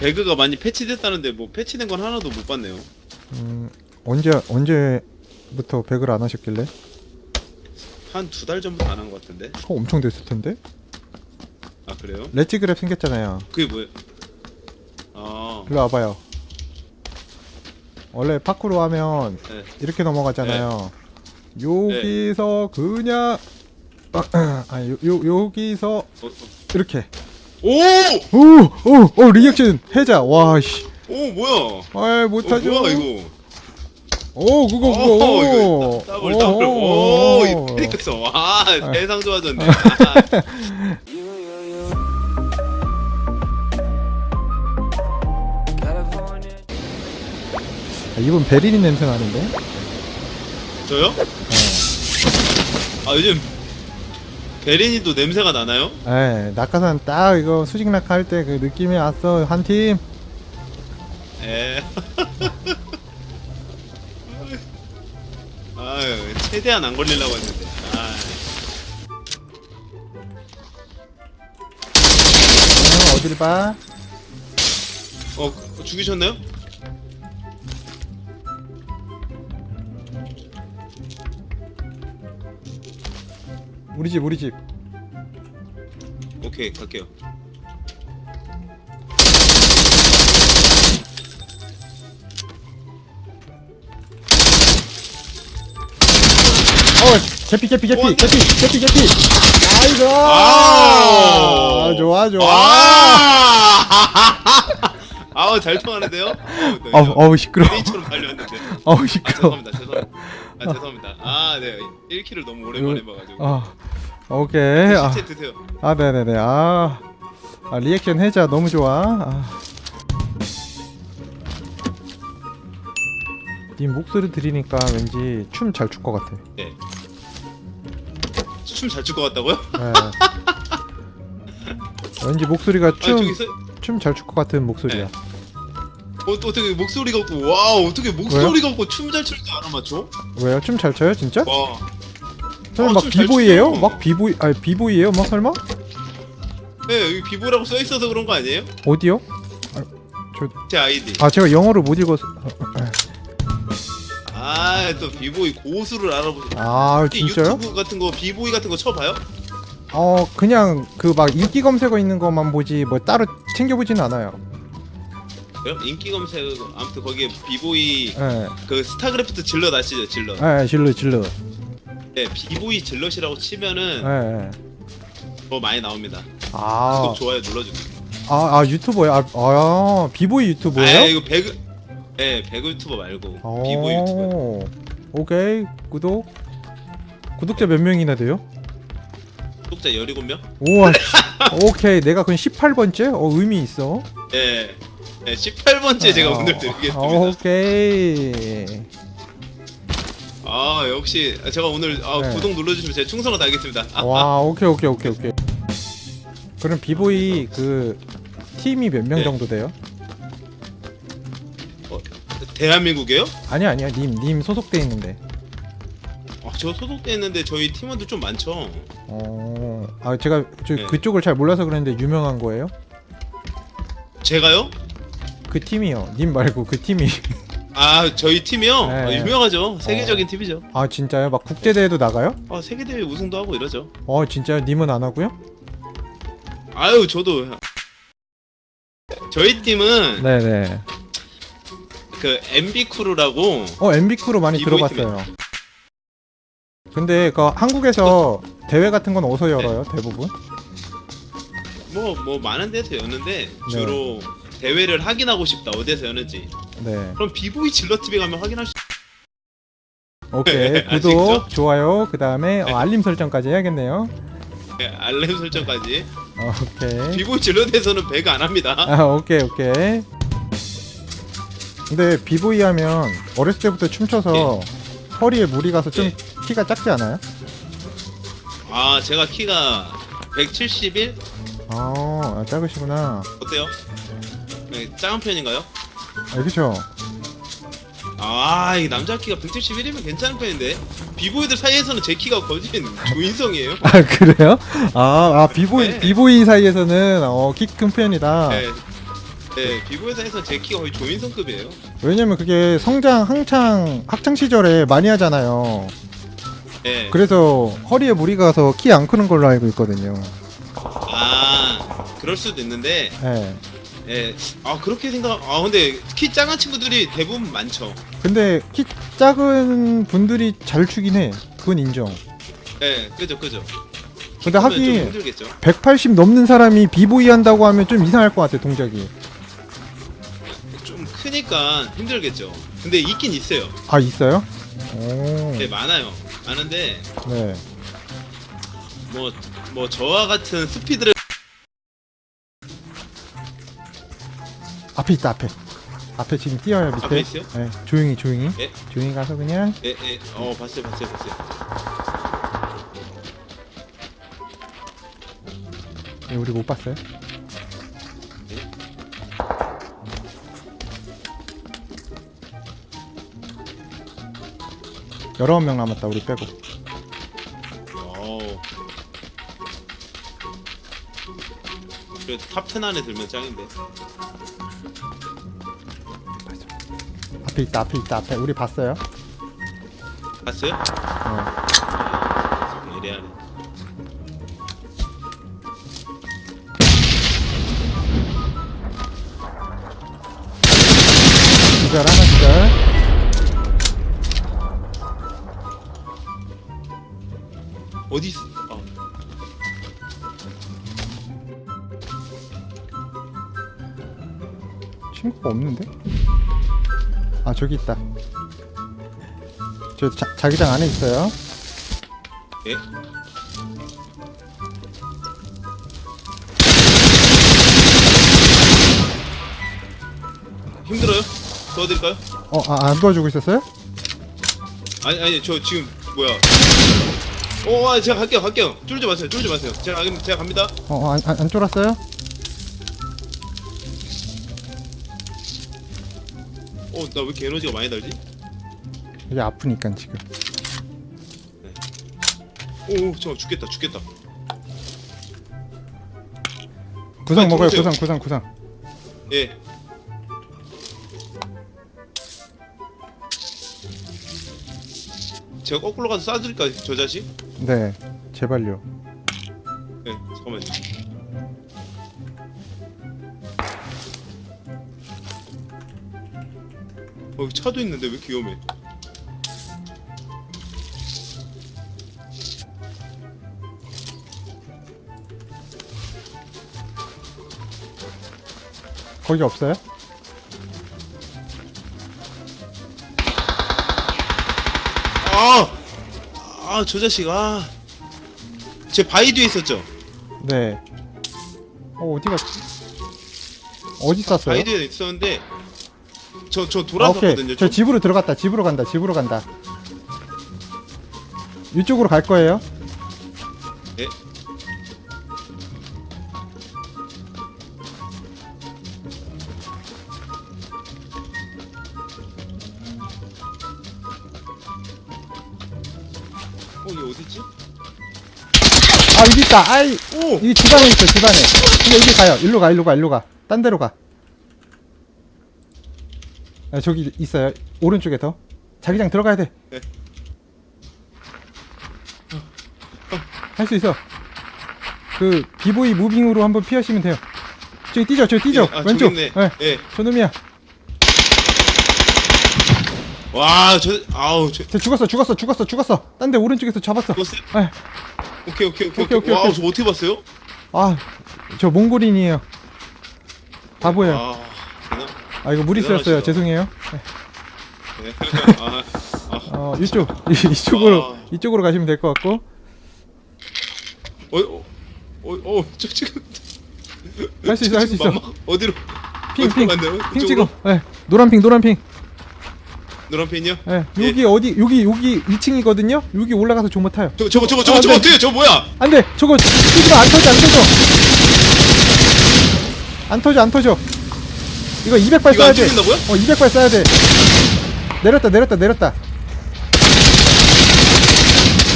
배그가 많이 패치됐다는데 뭐 패치된 건 하나도 못 봤네요. 음, 언제 언제부터 백을 안 하셨길래? 한 두 달 전부터 안 한 것 같은데. 어, 엄청 됐을 텐데. 아 그래요? 레지 그랩 생겼잖아요. 그게 뭐예요? 아, 일로 와봐요. 원래 파쿠르 하면 네. 이렇게 넘어가잖아요. 여기서 그냥 아, 요, 요 여기서 어, 어. 이렇게 오! 오 오 오 리액션 해자 와씨 오 뭐야? 아 어, 못하죠 뭐야 이거? 오 그거 오, 그거 이거 더블 더블. 오, 이 페이크스. 와, 세상 좋아졌네. 아, 아, 이분 베리닌 냄새 나는데 저요? 아 요즘 베린이도 냄새가 나나요? 에 낙하산 딱 이거 수직 낙하 할 때 그 느낌이 왔어 한 팀 에. 아유, 최대한 안 걸리려고 했는데. 아, 어, 어딜 봐 어, 죽이셨나요? 우리 집 우리 집 오케이, 갈게요. 어 개피 개피 개피. 개피 개피 개피 아이고 아! 아, 좋아 좋아 아! 아우, 잘 통하는데요? 어, 어우 어우 시끄러워 베린처럼 달려왔는데. 어우 아, 시끄러워 죄송합니다. 죄송합니다. 아, 죄송합니다. 아, 네. 1킬을 너무 오랜만에 봐가지고. 아 오케이 아, 시체 드세요. 아 네네네 아, 아 리액션 해자 너무 좋아 아. 님 목소리 들으니까 왠지 춤 잘 출 것 같아 네. 춤 잘 출 것 같다고요? 네. 왠지 목소리가 아, 저기 춤 있어. 춤잘 출 것 같은 목소리야 네. 어, 또 어떻게 목소리가 없고 와 어떻게 목소리가 없고 춤 잘 출 줄 알아 맞춰? 왜요? 춤 잘 춰요 진짜? 와 설마 어, 막 춤잘 비보이예요? 추죠. 막 비보이 아니 비보이예요? 막 설마? 네, 여기 비보라고 써 있어서 그런 거 아니에요? 어디요? 제 아이디. 아 제가 영어를 못 읽어서 아, 또 비보이 고수를 알아보세요. 아 혹시 진짜요? 유튜브 같은 거 비보이 같은 거 쳐봐요? 어 그냥 그 막 인기 검색어 있는 것만 보지 뭐 따로 챙겨보지는 않아요. 인기 검색 아무튼 거기에 비보이 예, 그 스타크래프트 질럿 아시죠? 질럿. 예, 질러 질러. 네, 비보이 질럿이라고 치면은 예, 예. 더 많이 나옵니다. 아, 구독 좋아요 눌러주세요. 아, 아 유튜버요? 아, 아 비보이 아, 유튜버예요? 이거 배그 네, 배그 유튜버 말고 어, 비보이 유튜버. 오케이 구독. 구독자 몇 명이나 돼요? 구독자 17명? 우와. 씨. 오케이 내가 그럼 18번째? 어 의미 있어. 네. 네, 18번째 제가 어, 오늘 드리겠습니다. 어, 오케이. 아 역시 제가 오늘 아, 네. 구독 눌러주시면 제가 충성을 다하겠습니다. 아, 와 오케이 오케이 오케이 오케이. 그럼 비보이 그 팀이 몇 명 네. 정도 돼요? 대한민국에요? 아니 아니야 님님 소속돼 있는데. 아, 저 소속돼 있는데 저희 팀원들 좀 많죠. 어, 아 제가 저 네. 그쪽을 잘 몰라서 그랬는데 유명한 거예요? 제가요? 그 팀이요. 님 말고 그 팀이. 아 저희 팀이요? 네. 아, 유명하죠. 세계적인 팀이죠. 아 진짜요? 막 국제 대회도 나가요? 아 세계 대회 우승도 하고 이러죠. 어 진짜요? 님은 안 하고요? 아유 저도 저희 팀은 네네. 그 MB 크루라고 어 MB 크루 많이 들어봤어요. 근데 그 한국에서 대회 같은 건 어디서 열어요? 대부분? 뭐 뭐 많은 데서 여는데 네. 주로 대회를 확인하고 싶다 어디서 여는지 네. 그럼 비보이 질러 TV 가면 확인할 수. 오케이 네, 구독, 아시겠죠? 좋아요, 그 다음에 네. 알림 설정까지 해야겠네요. 네, 알림 설정까지. 어, 오케이. 비보이 질러대에서는 배가 안 합니다. 아 오케이 오케이. 근데 비보이 하면 어렸을 때부터 춤춰서 허리에 무리 가서 좀 네. 키가 작지 않아요? 아 제가 키가 171아 작으시구나. 어때요? 네, 작은 편인가요? 아 그쵸. 아, 이 남자 키가 171이면 괜찮은 편인데 비보이들 사이에서는 제 키가 거진 조인성이에요. 아 그래요? 아, 아 비보이 네. 비보이 사이에서는 어, 키 큰 편이다. 네, 네, 비보 회사에서 제 키가 거의 조인성급이에요. 왜냐면 그게 성장 한창 학창 시절에 많이 하잖아요. 네. 그래서 허리에 무리 가서 키 안 크는 걸로 알고 있거든요. 아, 그럴 수도 있는데, 예. 예, 아 그렇게 생각, 아 근데 키 작은 친구들이 대부분 많죠. 근데 키 작은 분들이 잘 추긴 해. 그건 인정. 예, 그죠, 그죠. 근데 그러면 좀 하긴 힘들겠죠. 180 넘는 사람이 비보이 한다고 하면 좀 이상할 것 같아 동작이. 좀 크니까 힘들겠죠. 근데 있긴 있어요. 아 있어요? 오. 네, 많아요. 많은데 네. 뭐 뭐 저와 같은 스피드를 앞에 있다 앞에. 앞에 지금 뛰어요 밑에. 앞에 있어요? 네. 조용히 조용히. 예? 조용히 가서 그냥 예, 예, 어 봤어요, 봤어요, 봤어요. 예, 우리 못 봤어요. 열아홉 명 남았다 우리 빼고. 어우. 탑10 안에 들면 짱인데. 앞에 있다 앞에 있다 앞에 우리 봤어요. 봤어요? 어. 이래야 돼. 기절 하나 기절. 어디 있어? 어. 친구가 없는데? 아 저기 있다. 저 자, 자기장 안에 있어요. 예? 힘들어요? 도와드릴까요? 어, 아, 안 도와주고 있었어요? 아니 아니 저 지금 뭐야? 어, 아, 제가 갈게요, 갈게요. 쫄지 마세요, 쫄지 마세요. 제가 가- 제가 갑니다. 어, 어, 안, 안, 안 쫄았어요? 어, 나 왜 이렇게 에너지가 많이 달지? 이게 아프니까 지금. 오, 저 죽겠다, 죽겠다. 구상 아니, 먹어요. 들어오세요. 구상, 구상, 구상. 예. 제가 거꾸로 가서 쏴드릴까, 저 자식? 네, 제발요. 네, 잠깐만요. 어, 여기 차도 있는데 왜 이렇게 위험해? 거기 없어요? 아! 아, 저 자식, 아. 제 바위 뒤에 있었죠? 네. 어, 어디 갔지? 어디 쐈어요? 바위 뒤에 있었는데, 저, 저 아, 돌아섰거든요. 오케이. 저 좀. 집으로 들어갔다. 집으로 간다. 집으로 간다. 이쪽으로 갈 거예요. 예. 어? 아, 여기 있다. 아이, 오! 이 집안에 있어. 집안에. 근데 여기 가요. 일로 가. 일로 가. 일로 가. 딴 데로 가. 아, 저기 있어요. 오른쪽에 더. 자기장 들어가야 돼. 네. 할 수 있어. 그 비보이 무빙으로 한번 피하시면 돼요. 저기 뛰죠. 저기 뛰죠. 예, 아, 왼쪽. 있네. 네. 예. 저놈이야. 와, 저, 아우, 저, 저 죽었어. 죽었어. 죽었어. 죽었어. 딴 데 오른쪽에서 잡았어. 죽었어요? 네. 오케이, 오케이, 오케이, 오케이, 오케이. 오케이, 와우. 저 어떻게 봤어요? 아, 저 몽골인이에요. 바보예요. 아, 되나? 아, 이거 대단하시다. 쓰였어요. 죄송해요. 네. 아, 아, 어, 이쪽. 이- 이쪽으로 아. 이쪽으로 가시면 될 것 같고. 어, 어, 어, 어, 저 지금. 할 수 있어, 할 수 있어. 어디로? 핑, 핑. 핑? 찍어. 예. 노란 핑, 노란 핑. 노란 펜이요? 예. 예. 여기 어디 여기 여기 2층이거든요. 여기 올라가서 조모 타요. 저, 저거, 저거, 저거, 아, 저거 네. 어떻게? 저 뭐야? 안 돼. 저거. 안 터져. 안 터져. 안 터져. 안 터져. 이거 200발 이거 안 쏴야 돼. 어, 200발 쏴야 돼. 내렸다. 내렸다. 내렸다.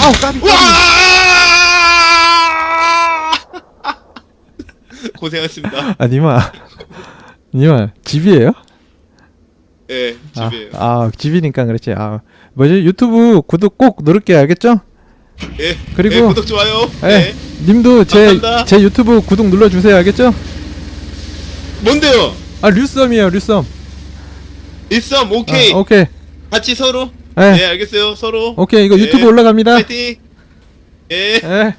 아우, 까비. 까비. 와! 고생하셨습니다. 아, 니마. 님아 집이에요? 예, 아, 집이에요. 아 집이니까 그렇지. 아 뭐지 유튜브 구독 꼭 누를게요. 알겠죠? 예. 그리고- 예, 구독 좋아요. 예. 예. 님도 제 감사합니다. 제 유튜브 구독 눌러주세요. 알겠죠? 뭔데요? 아 류썸이에요. 류썸. 일썸 오케이. 아, 오케이. 같이 서로. 예. 예, 알겠어요. 서로. 오케이 이거 예. 유튜브 올라갑니다. 파이팅. 예. 예.